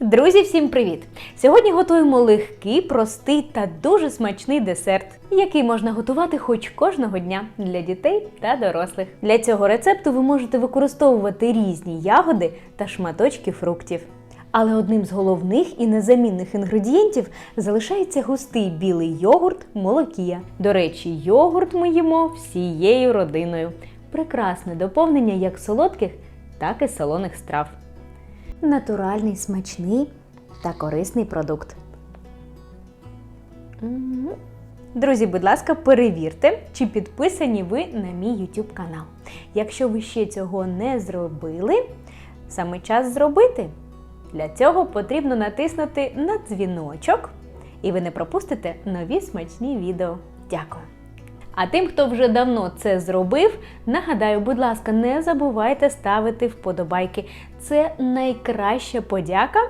Друзі, всім привіт! Сьогодні готуємо легкий, простий та дуже смачний десерт, який можна готувати хоч кожного дня для дітей та дорослих. Для цього рецепту ви можете використовувати різні ягоди та шматочки фруктів. Але одним з головних і незамінних інгредієнтів залишається густий білий йогурт молокія. До речі, йогурт ми їмо всією родиною. Прекрасне доповнення як солодких, так і солоних страв натуральний, смачний та корисний продукт. Друзі, будь ласка, перевірте, чи підписані ви на мій YouTube канал. Якщо ви ще цього не зробили, саме час зробити. Для цього потрібно натиснути на дзвіночок, і ви не пропустите нові смачні відео. Дякую! А тим, хто вже давно це зробив, нагадаю, будь ласка, не забувайте ставити вподобайки. Це найкраща подяка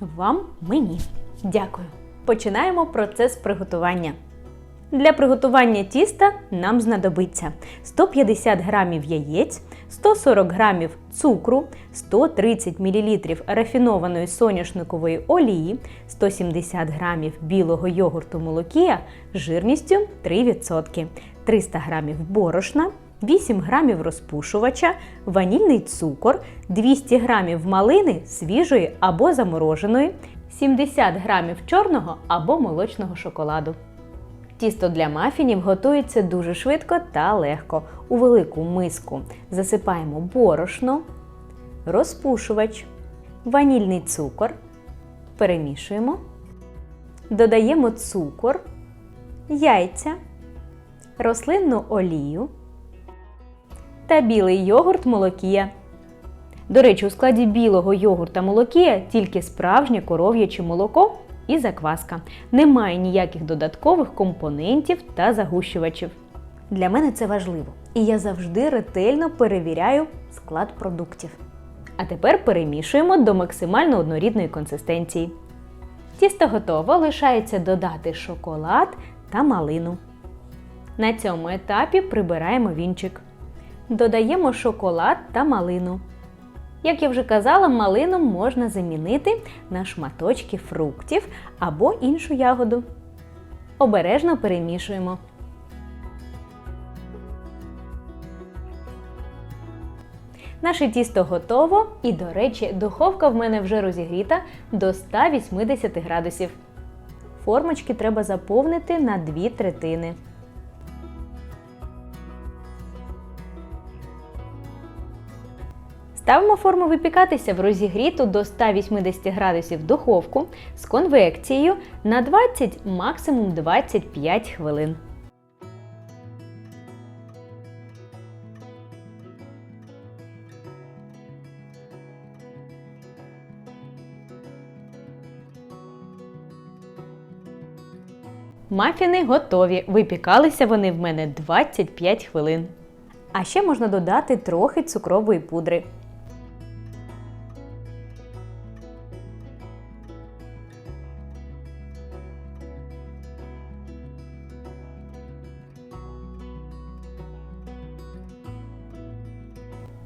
вам мені. Дякую. Починаємо процес приготування. Для приготування тіста нам знадобиться 150 грамів яєць, 140 грамів цукру, 130 мл рафінованої соняшникової олії, 170 грамів білого йогурту молокія жирністю 3%, 300 грамів борошна, 8 грамів розпушувача, ванільний цукор, 200 грамів малини свіжої або замороженої, 70 грамів чорного або молочного шоколаду. Тісто для мафінів готується дуже швидко та легко. У велику миску засипаємо борошно, розпушувач, ванільний цукор, перемішуємо, додаємо цукор, яйця, рослинну олію та білий йогурт молокія. До речі, у складі білого йогурта молокія тільки справжнє коров'яче молоко і закваска. Немає ніяких додаткових компонентів та загущувачів. Для мене це важливо, і я завжди ретельно перевіряю склад продуктів. А тепер перемішуємо до максимально однорідної консистенції. Тісто готово, лишається додати шоколад та малину. На цьому етапі прибираємо вінчик. Додаємо шоколад та малину. Як я вже казала, малину можна замінити на шматочки фруктів або іншу ягоду. Обережно перемішуємо. Наше тісто готово і, до речі, духовка в мене вже розігріта до 180 градусів. Формочки треба заповнити на 2 третини. Ставимо форму випікатися в розігріту до 180 градусів духовку з конвекцією на 20 максимум 25 хвилин. Мафіни готові. Випікалися вони в мене 25 хвилин. А ще можна додати трохи цукрової пудри.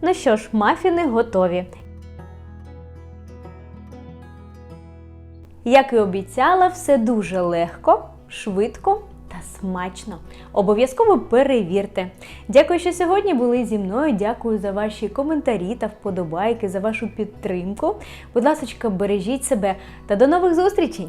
Ну що ж, мафіни готові. Як і обіцяла, все дуже легко, швидко та смачно. Обов'язково перевірте. Дякую, що сьогодні були зі мною. Дякую за ваші коментарі та вподобайки, за вашу підтримку. Будь ласка, бережіть себе та до нових зустрічей!